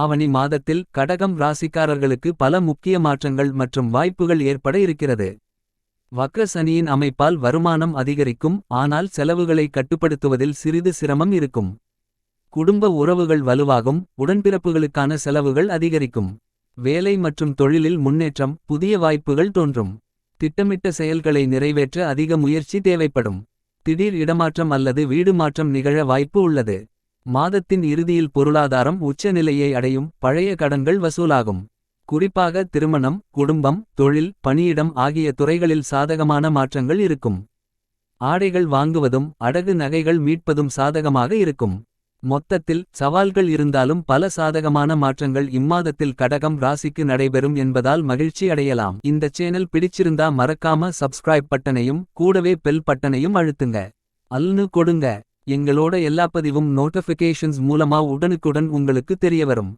ஆவணி மாதத்தில் கடகம் ராசிக்காரர்களுக்கு பல முக்கிய மாற்றங்கள் மற்றும் வாய்ப்புகள் ஏற்பட இருக்கிறது. வக்ர சனியின் அமைப்பால் வருமானம் அதிகரிக்கும் ஆனால் செலவுகளை கட்டுப்படுத்துவதில் சிறிது சிரமம் இருக்கும். குடும்ப உறவுகள் வலுவாகும் உடன்பிறப்புகளுக்கான செலவுகள் அதிகரிக்கும். வேலை மற்றும் தொழிலில் முன்னேற்றம் புதிய வாய்ப்புகள் தோன்றும். திட்டமிட்ட செயல்களை நிறைவேற்ற அதிக முயற்சி தேவைப்படும். திடீர் இடமாற்றம் அல்லது வீடு மாற்றம் நிகழ வாய்ப்பு உள்ளது. மாதத்தின் இறுதியில் பொருளாதாரம் உச்சநிலையை அடையும் பழைய கடன்கள் வசூலாகும். குறிப்பாக திருமணம் குடும்பம் தொழில் பணியிடம் ஆகிய துறைகளில் சாதகமான மாற்றங்கள் இருக்கும். ஆடைகள் வாங்குவதும் அடகு நகைகள் மீட்பதும் சாதகமாக இருக்கும். மொத்தத்தில் சவால்கள் இருந்தாலும் பல சாதகமான மாற்றங்கள் இம்மாதத்தில் கடகம் ராசிக்கு நடைபெறும் என்பதால் மகிழ்ச்சி அடையலாம். இந்த சேனல் பிடிச்சிருந்தா மறக்காம சப்ஸ்கிரைப் பட்டனையும் கூடவே பெல் பட்டனையும் அழுத்துங்க. அல்னு கொடுங்க எங்களோட எல்லா பதிவும் நோட்டிஃபிகேஷன்ஸ் மூலமா உடனுக்குடன் உங்களுக்கு தெரியவரும்.